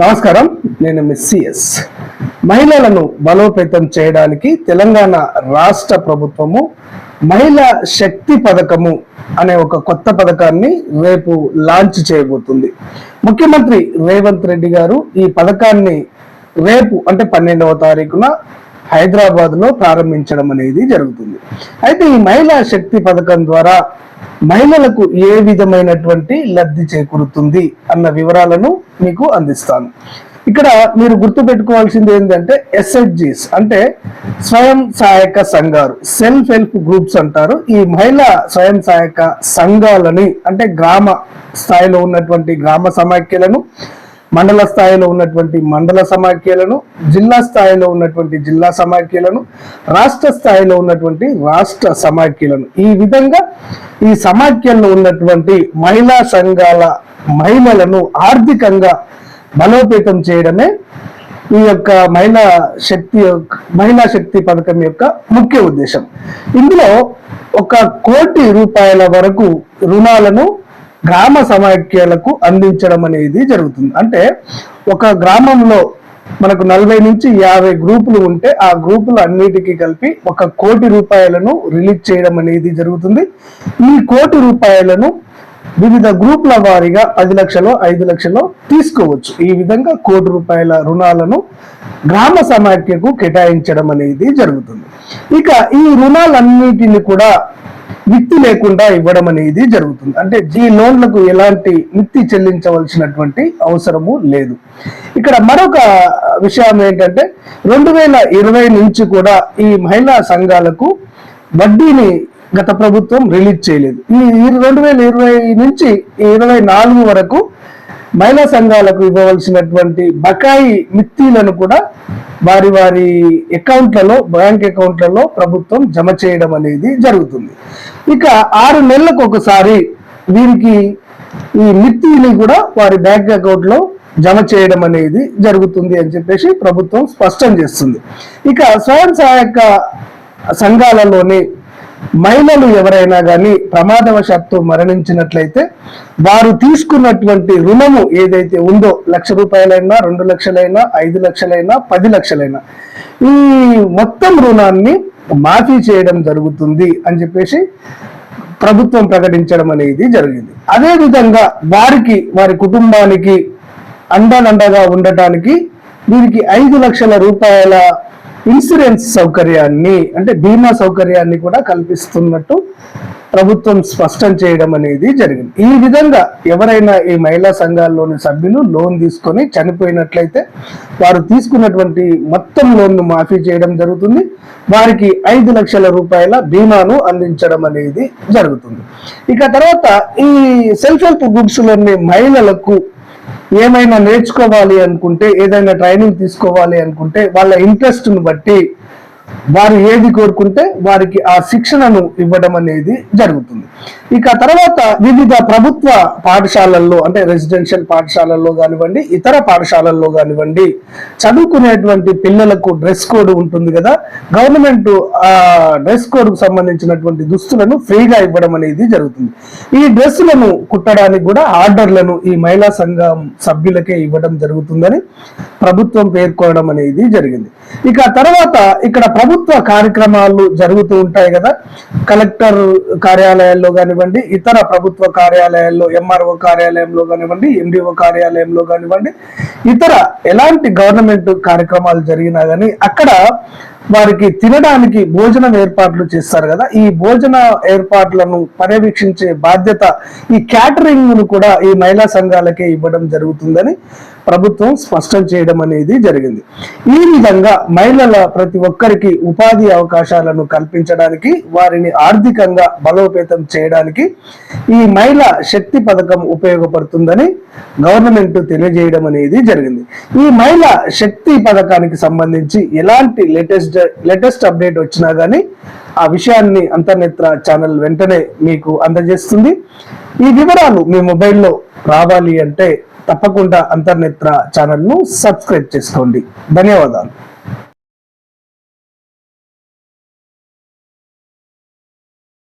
నమస్కారం. నేను మిస్సిఎస్ మహిళలను బలోపేతం చేయడానికి తెలంగాణ రాష్ట్ర ప్రభుత్వము మహిళా శక్తి పథకము అనే ఒక కొత్త పథకాన్ని రేపు లాంచ్ చేయబోతుంది. ముఖ్యమంత్రి రేవంత్ రెడ్డి గారు ఈ పథకాన్ని రేపు అంటే పన్నెండవ తారీఖున హైదరాబాద్లో ప్రారంభించడం అనేది జరుగుతుంది. అయితే ఈ మహిళా శక్తి పథకం ద్వారా మహిళలకు ఏ విధమైనటువంటి లబ్ధి చేకూరుతుంది అన్న వివరాలను మీకు అందిస్తాను. ఇక్కడ మీరు గుర్తు పెట్టుకోవాల్సింది ఏంటంటే ఎస్హెచ్జిస్ అంటే స్వయం సహాయక సంఘాలు సెల్ఫ్ హెల్ప్ గ్రూప్స్ అంటారు. ఈ మహిళా స్వయం సహాయక సంఘాలని అంటే గ్రామ స్థాయిలో ఉన్నటువంటి గ్రామ సమాఖ్యలను మండల స్థాయిలో ఉన్నటువంటి మండల సమాఖ్యలను జిల్లా స్థాయిలో ఉన్నటువంటి జిల్లా సమాఖ్యలను రాష్ట్ర స్థాయిలో ఉన్నటువంటి రాష్ట్ర సమాఖ్యలను. ఈ విధంగా ఈ సమాఖ్యల్లో ఉన్నటువంటి మహిళా సంఘాల మహిళలను ఆర్థికంగా బలోపేతం చేయడమే ఈ యొక్క మహిళా శక్తి యొక్క- మహిళా శక్తి పథకం యొక్క ముఖ్య ఉద్దేశం. ఇందులో ఒక కోటి రూపాయల వరకు రుణాలను గ్రామ సమాఖ్యలకు అందించడం అనేది జరుగుతుంది. అంటే ఒక గ్రామంలో మనకు నలభై నుంచి యాభై గ్రూపులు ఉంటే ఆ గ్రూపులు అన్నిటికీ కలిపి ఒక కోటి రూపాయలను రిలీజ్ చేయడం అనేది జరుగుతుంది. ఈ కోటి రూపాయలను వివిధ గ్రూపుల వారీగా పది లక్షలు ఐదు లక్షలు తీసుకోవచ్చు. ఈ విధంగా కోటి రూపాయల రుణాలను గ్రామ సమాఖ్యకు కేటాయించడం అనేది జరుగుతుంది. ఇక ఈ రుణాలన్నిటిని కూడా మిత్తి లేకుండా ఇవ్వడం అనేది జరుగుతుంది. అంటే ఈ లోన్లకు ఎలాంటి మిత్తి చెల్లించవలసినటువంటి అవసరము లేదు. ఇక్కడ మరొక విషయం ఏంటంటే రెండు వేల ఇరవై నుంచి కూడా ఈ మహిళా సంఘాలకు వడ్డీని గత ప్రభుత్వం రిలీజ్ చేయలేదు. ఈ రెండు వేల ఇరవై నుంచి ఇరవై నాలుగు వరకు మహిళా సంఘాలకు ఇవ్వవలసినటువంటి బకాయి మిత్తీలను కూడా వారి వారి అకౌంట్లలో బ్యాంక్ అకౌంట్లలో ప్రభుత్వం జమ చేయడం అనేది జరుగుతుంది. ఇక ఆరు నెలలకు ఒకసారి వీరికి ఈ మిత్తిని కూడా వారి బ్యాంక్ అకౌంట్లో జమ చేయడం అనేది జరుగుతుంది అని చెప్పేసి ప్రభుత్వం స్పష్టం చేస్తుంది. ఇక స్వయం సహాయక సంఘాలలోని మహిళలు ఎవరైనా కానీ ప్రమాదవశాత్తు మరణించినట్లయితే వారు తీసుకున్నటువంటి రుణము ఏదైతే ఉందో లక్ష రూపాయలైనా రెండు లక్షలైనా ఐదు లక్షలైనా పది లక్షలైనా ఈ మొత్తం రుణాన్ని మాఫీ చేయడం జరుగుతుంది అని చెప్పేసి ప్రభుత్వం ప్రకటించడం అనేది జరిగింది. అదేవిధంగా వారికి వారి కుటుంబానికి అండదండగా ఉండటానికి వీరికి ఐదు లక్షల రూపాయల ఇన్సూరెన్స్ సౌకర్యాన్ని అంటే బీమా సౌకర్యాన్ని కూడా కల్పిస్తున్నట్టు ప్రభుత్వం స్పష్టం చేయడం అనేది జరిగింది. ఈ విధంగా ఎవరైనా ఈ మహిళా సంఘాల్లోని సభ్యులు లోన్ తీసుకొని చనిపోయినట్లయితే వారు తీసుకున్నటువంటి మొత్తం లోన్ను మాఫీ చేయడం జరుగుతుంది. వారికి ఐదు లక్షల రూపాయల బీమాను అందించడం అనేది జరుగుతుంది. ఇక తర్వాత ఈ సెల్ఫ్ హెల్ప్ గ్రూప్స్లోని మహిళలకు ఏమైనా నేర్చుకోవాలి అనుకుంటే ఏదైనా ట్రైనింగ్ తీసుకోవాలి అనుకుంటే వాళ్ళ ఇంట్రెస్ట్ను బట్టి వారు ఏది కోరుకుంటే వారికి ఆ శిక్షణను ఇవ్వడం అనేది జరుగుతుంది. ఇక తర్వాత వివిధ ప్రభుత్వ పాఠశాలల్లో అంటే రెసిడెన్షియల్ పాఠశాలల్లో కానివ్వండి ఇతర పాఠశాలల్లో కానివ్వండి చదువుకునేటువంటి పిల్లలకు డ్రెస్ కోడ్ ఉంటుంది కదా గవర్నమెంట్ ఆ డ్రెస్ కోడ్కు సంబంధించినటువంటి దుస్తులను ఫ్రీగా ఇవ్వడం అనేది జరుగుతుంది. ఈ డ్రెస్సులను కుట్టడానికి కూడా ఆర్డర్లను ఈ మహిళా సంఘం సభ్యులకే ఇవ్వడం జరుగుతుందని ప్రభుత్వం పేర్కొనడం అనేది జరిగింది. ఇక తర్వాత ఇక్కడ ప్రభుత్వ కార్యక్రమాలు జరుగుతూ ఉంటాయి కదా కలెక్టర్ కార్యాలయాల్లో కానివ్వండి ఇతర ప్రభుత్వ కార్యాలయాల్లో ఎంఆర్ఓ కార్యాలయంలో కానివ్వండి ఎండిఓ కార్యాలయంలో కానివ్వండి ఇతర ఎలాంటి గవర్నమెంట్ కార్యక్రమాలు జరిగినా కానీ అక్కడ వారికి తినడానికి భోజనం ఏర్పాట్లు చేస్తారు కదా. ఈ భోజన ఏర్పాట్లను పర్యవేక్షించే బాధ్యత ఈ క్యాటరింగ్ను కూడా ఈ మహిళా సంఘాలకే ఇవ్వడం జరుగుతుందని ప్రభుత్వం స్పష్టం చేయడం అనేది జరిగింది. ఈ విధంగా మహిళల ప్రతి ఒక్కరికి ఉపాధి అవకాశాలను కల్పించడానికి వారిని ఆర్థికంగా బలోపేతం చేయడానికి ఈ మహిళా శక్తి పథకం ఉపయోగపడుతుందని గవర్నమెంట్ తెలియజేయడం అనేది జరిగింది. ఈ మహిళా శక్తి పథకానికి సంబంధించి ఎలాంటి లేటెస్ట్ లేటెస్ట్ అప్డేట్ వచ్చినా కానీ ఆ విషయాన్ని అంతర్నేత్ర ఛానల్ వెంటనే మీకు అందజేస్తుంది. ఈ వివరాలు మీ మొబైల్లో రావాలి అంటే తప్పకుండా అంతర్నేత్ర ఛానల్ను సబ్స్క్రైబ్ చేసుకోండి. ధన్యవాదాలు.